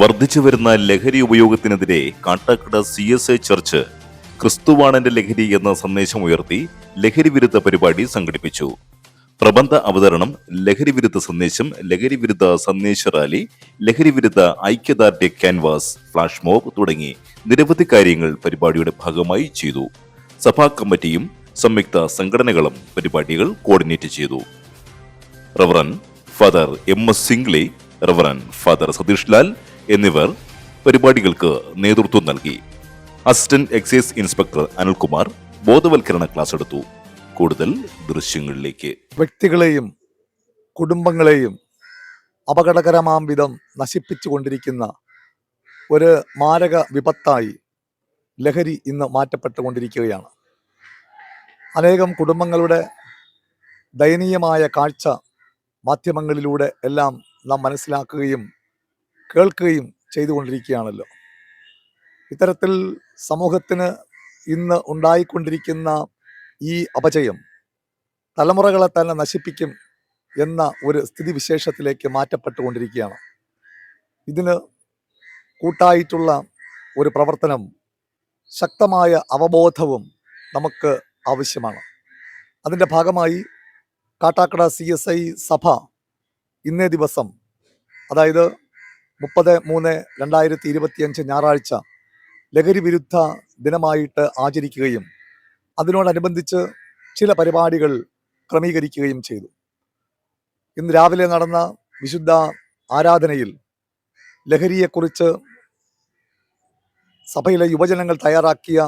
വർദ്ധിച്ചു വരുന്ന ലഹരി ഉപയോഗത്തിനെതിരെ Kattakada C S I church ക്രിസ്തുവാണന്റെ ലഹരി എന്ന സന്ദേശം ഉയർത്തി ലഹരി വിരുദ്ധ പരിപാടി സംഘടിപ്പിച്ചു. പ്രബന്ധ അവതരണം ലഹരി വിരുദ്ധ സന്ദേശം ലഹരി വിരുദ്ധ സന്ദേശ റാലി ലഹരി വിരുദ്ധ ഐക്യദാർഢ്യ ക്യാൻവാസ് ഫ്ലാഷ് മോബ് തുടങ്ങി നിരവധി കാര്യങ്ങൾ പരിപാടിയുടെ ഭാഗമായി ചെയ്തു. സഭാ കമ്മിറ്റിയും സംയുക്ത സംഘടനകളും പരിപാടികൾ കോർഡിനേറ്റ് ചെയ്തു. Reverend father M S Singli reverend father Satheesh Lal എന്നിവർ പരിപാടികൾക്ക് നേതൃത്വം നൽകി. അസിസ്റ്റന്റ് എക്സൈസ് ഇൻസ്പെക്ടർ അനിൽകുമാർ ബോധവൽക്കരണ ക്ലാസ് എടുത്തു. കൂടുതൽ ദൃശ്യങ്ങളിലേക്ക്. വ്യക്തികളെയും കുടുംബങ്ങളെയും അപകടകരമാം വിധം നശിപ്പിച്ചുകൊണ്ടിരിക്കുന്ന ഒരു മാരക വിപത്തായി ലഹരി ഇന്ന് മാറ്റപ്പെട്ടുകൊണ്ടിരിക്കുകയാണ്. അനേകം കുടുംബങ്ങളുടെ ദയനീയമായ കാഴ്ച മാധ്യമങ്ങളിലൂടെ എല്ലാം നാം മനസ്സിലാക്കുകയും കേൾക്കുകയും ചെയ്തുകൊണ്ടിരിക്കുകയാണല്ലോ. ഇത്തരത്തിൽ സമൂഹത്തിന് ഇന്ന് ഉണ്ടായിക്കൊണ്ടിരിക്കുന്ന ഈ അപചയം തലമുറകളെ തന്നെ നശിപ്പിക്കും എന്ന ഒരു സ്ഥിതിവിശേഷത്തിലേക്ക് മാറ്റപ്പെട്ടുകൊണ്ടിരിക്കുകയാണ്. ഇതിന് കൂട്ടായിട്ടുള്ള ഒരു പ്രവർത്തനം ശക്തമായ അവബോധവും നമുക്ക് ആവശ്യമാണ്. അതിന്റെ ഭാഗമായി കാട്ടാക്കട സി എസ് ഐ സഭ ഇന്നേ ദിവസം അതായത് മുപ്പത് മൂന്ന് രണ്ടായിരത്തി ഇരുപത്തിയഞ്ച് ഞായറാഴ്ച ലഹരി വിരുദ്ധ ദിനമായിട്ട് ആചരിക്കുകയും അതിനോടനുബന്ധിച്ച് ചില പരിപാടികൾ ക്രമീകരിക്കുകയും ചെയ്തു. ഇന്ന് രാവിലെ നടന്ന വിശുദ്ധ ആരാധനയിൽ ലഹരിയെക്കുറിച്ച് സഭയിലെ യുവജനങ്ങൾ തയ്യാറാക്കിയ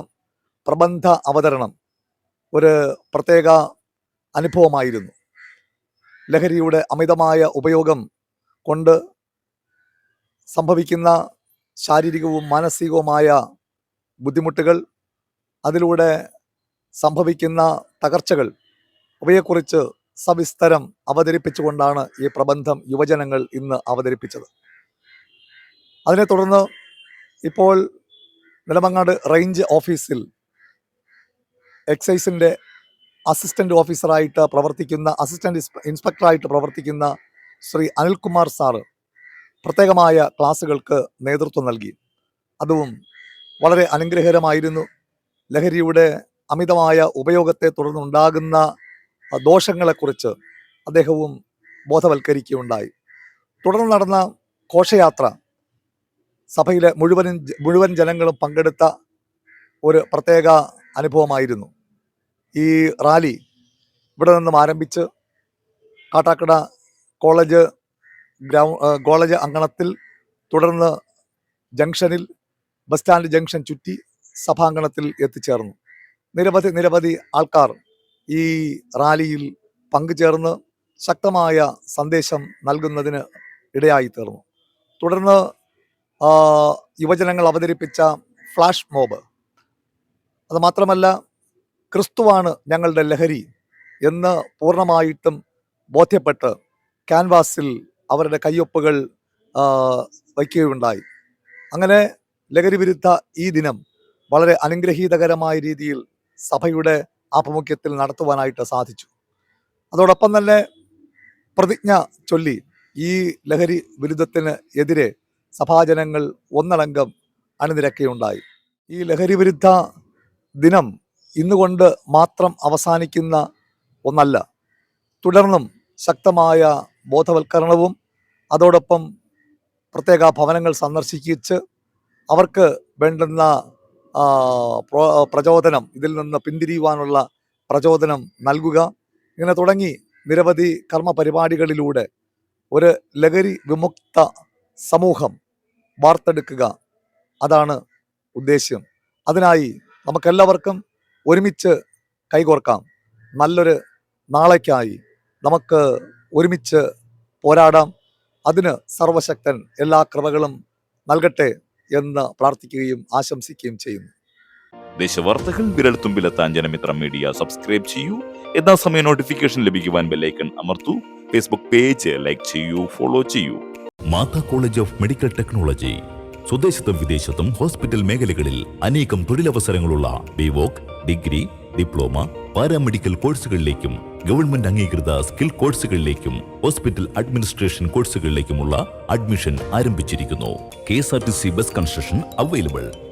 പ്രബന്ധ അവതരണം ഒരു പ്രത്യേക അനുഭവമായിരുന്നു. ലഹരിയുടെ അമിതമായ ഉപയോഗം കൊണ്ട് സംഭവിക്കുന്ന ശാരീരികവും മാനസികവുമായ ബുദ്ധിമുട്ടുകൾ അതിലൂടെ സംഭവിക്കുന്ന തകർച്ചകൾ അവയെക്കുറിച്ച് സവിസ്തരം അവതരിപ്പിച്ചുകൊണ്ടാണ് ഈ പ്രബന്ധം യുവജനങ്ങൾ ഇന്ന് അവതരിപ്പിച്ചത്. അതിനെ തുടർന്ന് ഇപ്പോൾ നിലമങ്ങാട് റേഞ്ച് ഓഫീസിൽ എക്സൈസിന്റെ അസിസ്റ്റന്റ് ഓഫീസറായിട്ട് പ്രവർത്തിക്കുന്ന അസിസ്റ്റന്റ് ഇൻസ്പെക്ടറായിട്ട് പ്രവർത്തിക്കുന്ന ശ്രീ അനിൽകുമാർ സാറ് പ്രത്യേകമായ ക്ലാസുകൾക്ക് നേതൃത്വം നൽകി. അതും വളരെ അനുഗ്രഹകരമായിരുന്നു. ലഹരിയുടെ അമിതമായ ഉപയോഗത്തെ തുടർന്നുണ്ടാകുന്ന ദോഷങ്ങളെക്കുറിച്ച് അദ്ദേഹവും ബോധവൽക്കരിക്കുകയുണ്ടായി. തുടർന്ന് നടന്ന ഘോഷയാത്ര സഭയിലെ മുഴുവനും മുഴുവൻ ജനങ്ങളും പങ്കെടുത്ത ഒരു പ്രത്യേക അനുഭവമായിരുന്നു. ഈ റാലി ഇവിടെ നിന്നും ആരംഭിച്ച് കാട്ടാക്കട കോളേജ് കോളേജ് അങ്കണത്തിൽ തുടർന്ന് ജംഗ്ഷനിൽ ബസ് സ്റ്റാൻഡ് ജംഗ്ഷൻ ചുറ്റി സഭാങ്കണത്തിൽ എത്തിച്ചേർന്നു. നിരവധി നിരവധി ആൾക്കാർ ഈ റാലിയിൽ പങ്കുചേർന്ന് ശക്തമായ സന്ദേശം നൽകുന്നതിന് ഇടയായി തീർന്നു. തുടർന്ന് യുവജനങ്ങൾ അവതരിപ്പിച്ച ഫ്ലാഷ് മോബ്. അത് മാത്രമല്ല ക്രിസ്തുവാണ് ഞങ്ങളുടെ ലഹരി എന്ന് പൂർണമായിട്ടും ബോധ്യപ്പെട്ട് ക്യാൻവാസിൽ അവരുടെ കയ്യൊപ്പുകൾ വയ്ക്കുകയുണ്ടായി. അങ്ങനെ ലഹരി വിരുദ്ധ ഈ ദിനം വളരെ അനുഗ്രഹീതകരമായ രീതിയിൽ സഭയുടെ ആഭിമുഖ്യത്തിൽ നടത്തുവാനായിട്ട് സാധിച്ചു. അതോടൊപ്പം തന്നെ പ്രതിജ്ഞ ചൊല്ലി ഈ ലഹരി വിരുദ്ധത്തിന് എതിരെ സഭാജനങ്ങൾ ഒന്നടങ്കം അണിനിരക്കുകയുണ്ടായി. ഈ ലഹരി വിരുദ്ധ ദിനം ഇന്നുകൊണ്ട് മാത്രം അവസാനിക്കുന്ന ഒന്നല്ല. തുടർന്നും ശക്തമായ ബോധവൽക്കരണവും അതോടൊപ്പം പ്രത്യേക ഭവനങ്ങൾ സന്ദർശിച്ച് അവർക്ക് വേണ്ടുന്ന പ്രചോദനം ഇതിൽ നിന്ന് പിന്തിരിയുവാനുള്ള പ്രചോദനം നൽകുക. ഇങ്ങനെ തുടങ്ങി നിരവധി കർമ്മ പരിപാടികളിലൂടെ ഒരു ലഹരി വിമുക്ത സമൂഹം വാർത്തെടുക്കുക. അതാണ് ഉദ്ദേശ്യം. അതിനായി നമുക്കെല്ലാവർക്കും ഒരുമിച്ച് കൈകോർക്കാം. നല്ലൊരു നാളേക്കായി നമുക്ക് ഒരുമിച്ച് പോരാടാം. അതിന് സർവശക്തൻ എല്ലാ കൃപകളും നൽകട്ടെ എന്ന് പ്രാർത്ഥിക്കുകയും ആശംസിക്കുകയും ചെയ്യുന്നു. ദേശവാർത്തകൾ വിരൽത്തുമ്പിലെത്താൻ ജനമിത്രം മീഡിയ സബ്സ്ക്രൈബ് ചെയ്യൂ. യഥാസമയം നോട്ടിഫിക്കേഷൻ ലഭിക്കുവാൻ ബെല്ലൈക്കൺ അമർത്തൂ. ഫേസ്ബുക്ക് പേജ് ലൈക്ക് ചെയ്യൂ ഫോളോ ചെയ്യൂ. Mata college of medical technology സ്വദേശത്തും വിദേശത്തും ഹോസ്പിറ്റൽ മേഖലകളിൽ അനേകം തൊഴിലവസരങ്ങളുള്ള ബിവോക് ഡിഗ്രി ഡിപ്ലോമ പാരാമെഡിക്കൽ കോഴ്സുകളിലേക്കും ഗവൺമെന്റ് അംഗീകൃത സ്കിൽ കോഴ്സുകളിലേക്കും ഹോസ്പിറ്റൽ അഡ്മിനിസ്ട്രേഷൻ കോഴ്സുകളിലേക്കുമുള്ള അഡ്മിഷൻ ആരംഭിച്ചിരിക്കുന്നു. K S R T C bus construction available.